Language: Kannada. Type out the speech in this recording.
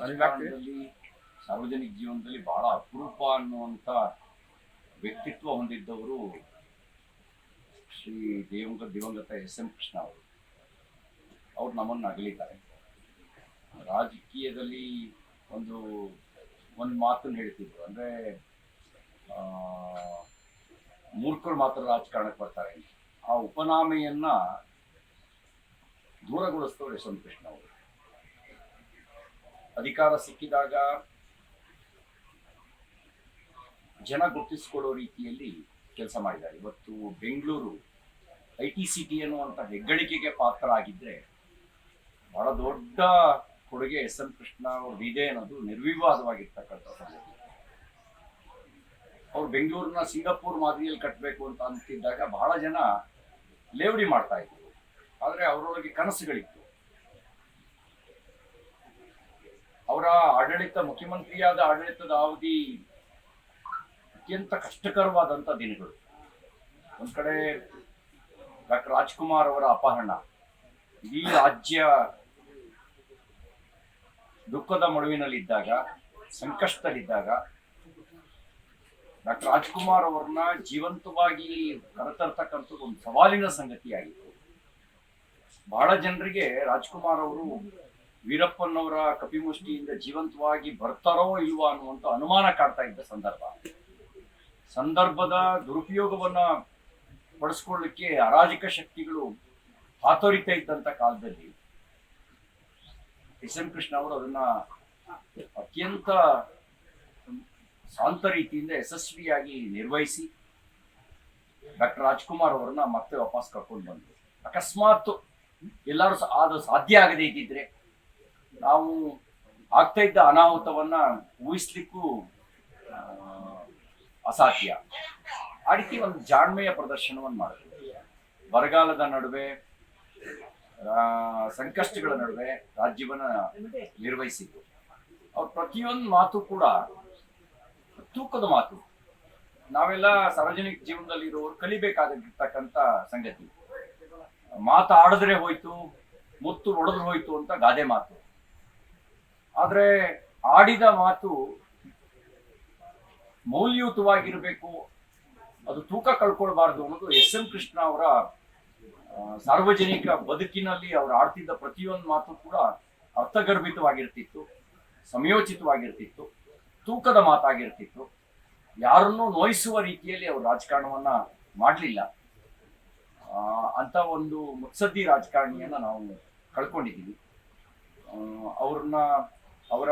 ರಾಜಕಾರಣದಲ್ಲಿ ಸಾರ್ವಜನಿಕ ಜೀವನದಲ್ಲಿ ಬಹಳ ಅಪರೂಪ ಅನ್ನುವಂತ ವ್ಯಕ್ತಿತ್ವ ಹೊಂದಿದ್ದವರು ಶ್ರೀ ದೇವಂಗ ದಿವಂಗತ ಎಸ್ ಎಂ ಕೃಷ್ಣ ಅವರು. ಅವ್ರು ನಮ್ಮನ್ನು ಅಗಲಿದ್ದಾರೆ. ರಾಜಕೀಯದಲ್ಲಿ ಒಂದು ಒಂದು ಮಾತನ್ನು ಹೇಳ್ತಿದ್ರು. ಆ, ಮೂರ್ಖರು ಮಾತ್ರ ರಾಜಕಾರಣಕ್ಕೆ ಬರ್ತಾರೆ. ಆ ಉಪನಾಮೆಯನ್ನ ದೂರಗೊಳಿಸ್ತವ್ರು ಎಸ್ ಎಂ ಕೃಷ್ಣ ಅವರು. ಅಧಿಕಾರ ಸಿಕ್ಕಿದಾಗ ಜನ ಗುರುತಿಸಿಕೊಳ್ಳೋ ರೀತಿಯಲ್ಲಿ ಕೆಲಸ ಮಾಡಿದ್ದಾರೆ. ಇವತ್ತು ಬೆಂಗಳೂರು ಐ ಟಿ ಸಿಟಿ ಅನ್ನುವಂಥ ಹೆಗ್ಗಳಿಕೆಗೆ ಪಾತ್ರ ಆಗಿದ್ರೆ ಬಹಳ ದೊಡ್ಡ ಕೊಡುಗೆ ಎಸ್ ಎಂ ಕೃಷ್ಣ ಅವ್ರದ್ದಿದೆ ಅನ್ನೋದು ನಿರ್ವಿವಾದವಾಗಿರ್ತಕ್ಕಂಥ ಸಂಗತಿ. ಅವ್ರು ಬೆಂಗಳೂರಿನ ಸಿಂಗಾಪುರ್ ಮಾದರಿಯಲ್ಲಿ ಕಟ್ಟಬೇಕು ಅಂತ ಅಂತಿದ್ದಾಗ ಬಹಳ ಜನ ಲೇವಡಿ ಮಾಡ್ತಾ ಇದ್ರು. ಆದರೆ ಅವರೊಳಗೆ ಕನಸುಗಳಿತ್ತು. ಅವರ ಆಡಳಿತ, ಮುಖ್ಯಮಂತ್ರಿಯಾದ ಆಡಳಿತದ ಅವಧಿ ಅತ್ಯಂತ ಕಷ್ಟಕರವಾದಂಥ ದಿನಗಳು. ಒಂದ್ ಕಡೆ ಡಾಕ್ಟರ್ ರಾಜ್ಕುಮಾರ್ ಅವರ ಅಪಹರಣ, ಇಡೀ ರಾಜ್ಯ ದುಃಖದ ಮಡುವಿನಲ್ಲಿದ್ದಾಗ, ಸಂಕಷ್ಟದಲ್ಲಿದ್ದಾಗ ಡಾಕ್ಟರ್ ರಾಜ್ಕುಮಾರ್ ಅವರನ್ನ ಜೀವಂತವಾಗಿ ಕರೆತರ್ತಕ್ಕಂಥದ್ದು ಒಂದು ಸವಾಲಿನ ಸಂಗತಿಯಾಗಿತ್ತು. ಬಹಳ ಜನರಿಗೆ ರಾಜ್ಕುಮಾರ್ ಅವರು ವೀರಪ್ಪನವರ ಕಪಿಮುಷ್ಟಿಯಿಂದ ಜೀವಂತವಾಗಿ ಬರ್ತಾರೋ ಇಲ್ವಾ ಅನ್ನುವಂಥ ಅನುಮಾನ ಕಾಡ್ತಾ ಇದ್ದ ಸಂದರ್ಭ. ಸಂದರ್ಭದ ದುರುಪಯೋಗವನ್ನ ಪಡಿಸ್ಕೊಳ್ಳಿಕ್ಕೆ ಅರಾಜಕ ಶಕ್ತಿಗಳು ಹಾತೊರಿತಾ ಇದ್ದಂಥ ಕಾಲದಲ್ಲಿ ಎಸ್ ಎಂ ಕೃಷ್ಣ ಅವರು ಅದನ್ನ ಅತ್ಯಂತ ಶಾಂತ ರೀತಿಯಿಂದ ಯಶಸ್ವಿಯಾಗಿ ನಿರ್ವಹಿಸಿ ಡಾಕ್ಟರ್ ರಾಜ್ಕುಮಾರ್ ಅವರನ್ನ ಮತ್ತೆ ವಾಪಸ್ ಕರ್ಕೊಂಡು ಬಂದರು. ಅಕಸ್ಮಾತ್ ಎಲ್ಲರೂ ಅದು ಸಾಧ್ಯ ಆಗದೇ ಇದ್ದಿದ್ರೆ ನಾವು ಆಗ್ತಾ ಇದ್ದ ಅನಾಹುತವನ್ನ ಊಹಿಸ್ಲಿಕ್ಕೂ ಅಸಾಧ್ಯ. ಆ ಒಂದು ಜಾಣ್ಮೆಯ ಪ್ರದರ್ಶನವನ್ನು ಮಾಡಿದ್ವಿ ಬರಗಾಲದ ನಡುವೆ ಸಂಕಷ್ಟಗಳ ನಡುವೆ ರಾಜ್ಯವನ್ನ ನಿರ್ವಹಿಸಿದ್ರು ಅವ್ರ ಪ್ರತಿಯೊಂದು ಮಾತು ಕೂಡ ತೂಕದ ಮಾತು. ನಾವೆಲ್ಲ ಸಾರ್ವಜನಿಕ ಜೀವನದಲ್ಲಿ ಇರೋರು ಕಲಿಬೇಕಾಗಿರ್ತಕ್ಕಂಥ ಸಂಗತಿ. ಮಾತಾಡಿದ್ರೆ ಹೋಯ್ತು, ಮುತ್ತು ಒಡೆದ್ರೆ ಹೋಯ್ತು ಅಂತ ಗಾದೆ ಮಾತು. ಆದ್ರೆ ಆಡಿದ ಮಾತು ಮೌಲ್ಯಯುತವಾಗಿರಬೇಕು, ಅದು ತೂಕ ಕಳ್ಕೊಳ್ಬಾರ್ದು ಅನ್ನೋದು ಎಸ್ ಎಂ ಕೃಷ್ಣ ಅವರ ಸಾರ್ವಜನಿಕ ಬದುಕಿನಲ್ಲಿ ಅವರು ಆಡ್ತಿದ್ದ ಪ್ರತಿಯೊಂದು ಮಾತು ಕೂಡ ಅರ್ಥಗರ್ಭಿತವಾಗಿರ್ತಿತ್ತು, ಸಮಯೋಚಿತವಾಗಿರ್ತಿತ್ತು, ತೂಕದ ಮಾತಾಗಿರ್ತಿತ್ತು. ಯಾರನ್ನೂ ನೋಯಿಸುವ ರೀತಿಯಲ್ಲಿ ಅವರು ರಾಜಕಾರಣವನ್ನ ಮಾಡಲಿಲ್ಲ. ಅಂತ ಒಂದು ಮುತ್ಸದ್ದಿ ರಾಜಕಾರಣಿಯನ್ನ ನಾವು ಕಳ್ಕೊಂಡಿದ್ದೀವಿ. ಅವ್ರನ್ನ ಅವರ